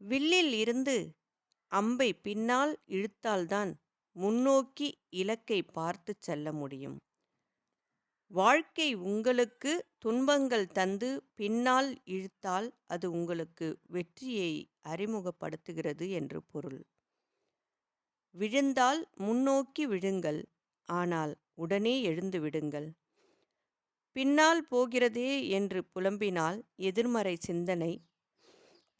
வில்லில் இருந்து அம்பை பின்னால் இழுத்தால்தான் முன்னோக்கி இலக்கை பார்த்துச் செல்ல முடியும். வாழ்க்கை உங்களுக்கு துன்பங்கள் தந்து பின்னால் இழுத்தால் அது உங்களுக்கு வெற்றியை அறிமுகப்படுத்துகிறது என்று பொருள். விழுந்தால் முன்னோக்கி விழுங்கள். ஆனால் உடனே எழுந்து விடுங்கள். பின்னால் போகிறதே என்று புலம்பினால் எதிர்மறை சிந்தனை.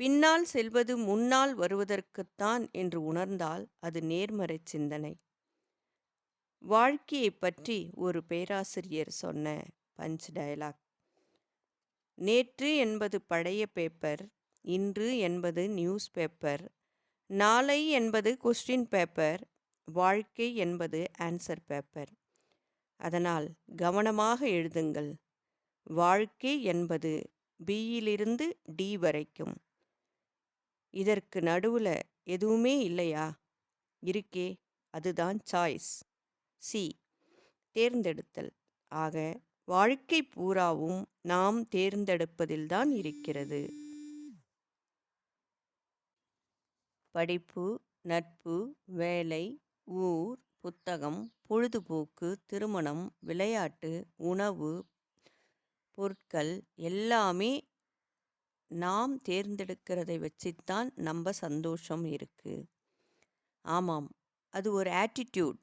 பின்னால் செல்வது முன்னால் வருவதற்குத்தான் என்று உணர்ந்தால் அது நேர்மறை சிந்தனை. வாழ்க்கையைப் பற்றி ஒரு பேராசிரியர் சொன்ன பஞ்ச் டயலாக். நேற்று என்பது பழைய பேப்பர். இன்று என்பது நியூஸ் பேப்பர். நாளை என்பது கொஸ்டின் பேப்பர். வாழ்க்கை என்பது ஆன்சர் பேப்பர். அதனால் கவனமாக எழுதுங்கள். வாழ்க்கை என்பது பியிலிருந்து டி வரைக்கும். இதற்கு நடுவுல எதுவுமே இல்லையா? இருக்கே அதுதான் சாய்ஸ். சி தேர்ந்தெடுத்தல். ஆக வாழ்க்கை பூராவும் நாம் தேர்ந்தெடுப்பதில்தான் இருக்கிறது. படிப்பு, நட்பு, வேலை, ஊர், புத்தகம், பொழுதுபோக்கு, திருமணம், விளையாட்டு, உணவு, பொருட்கள் எல்லாமே நாம் தேர்ந்தெடுக்கிறதை வச்சுத்தான் நம்ம சந்தோஷம் இருக்குது ஆமாம் அது ஒரு ஆட்டிட்யூட்.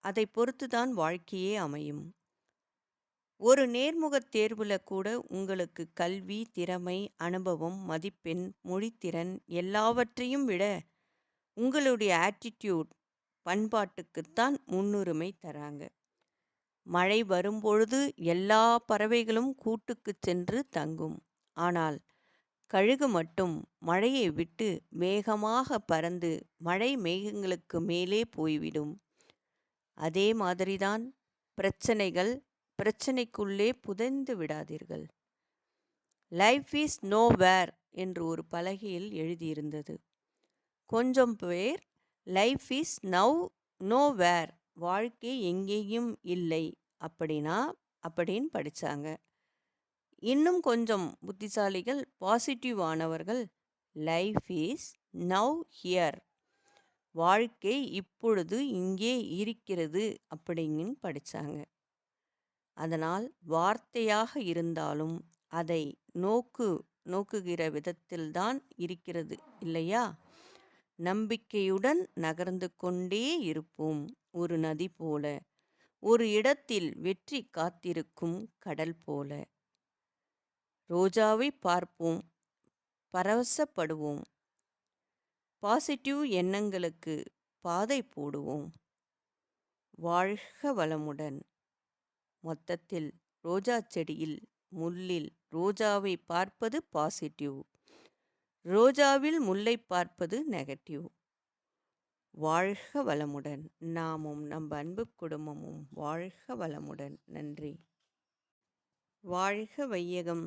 பொறுத்து பொறுத்துதான் வாழ்க்கையே அமையும். ஒரு நேர்முகத் தேர்வில் கூட உங்களுக்கு கல்வி, திறமை, அனுபவம், மதிப்பெண், மொழித்திறன் எல்லாவற்றையும் விட உங்களுடைய ஆட்டிட்யூட், பண்பாட்டுக்குத்தான் முன்னுரிமை தராங்க. மழை வரும்பொழுது எல்லா பறவைகளும் கூட்டுக்கு சென்று தங்கும். ஆனால் கழுகு மட்டும் மழையை விட்டு மேகமாக பறந்து மழை மேகங்களுக்கு மேலே போய்விடும். அதே மாதிரிதான் பிரச்சனைகள். பிரச்சனைக்குள்ளே புதைந்து விடாதீர்கள். லைஃப் இஸ் நோ வேர் என்று ஒரு பலகையில் எழுதியிருந்தது. கொஞ்சம் பேர் life is now know where வாழ்க்கை எங்கேயும் இல்லை அப்படின்னா அப்படின்னு படிச்சாங்க. இன்னும் கொஞ்சம் புத்திசாலிகள் பாசிட்டிவ் ஆனவர்கள் லைஃப் இஸ் நவ் ஹியர் வாழ்க்கை இப்பொழுது இங்கே இருக்கிறது அப்படின்னு படிச்சாங்க. அதனால் வார்த்தையாக இருந்தாலும் அதை நோக்கு நோக்குகிற விதத்தில்தான் இருக்கிறது இல்லையா? நம்பிக்கையுடன் நகர்ந்து கொண்டே இருப்போம் ஒரு நதி போல. ஒரு இடத்தில் வெற்றி காத்திருக்கும் கடல் போல. ரோஜாவைப் பார்ப்போம் பரவசப்படுவோம். பாசிட்டிவ் எண்ணங்களுக்கு பாதை போடுவோம். வாழ்க வளமுடன்! மொத்தத்தில் ரோஜாச் செடியில் முள்ளில் ரோஜாவைப் பார்ப்பது பாசிட்டிவ். ரோஜாவில் முல்லை பார்ப்பது நெகட்டிவ். வாழ்க வளமுடன்! நாமும் நம் அன்பு குடும்பமும் வாழ்க வளமுடன்! நன்றி. வாழ்க வையகம்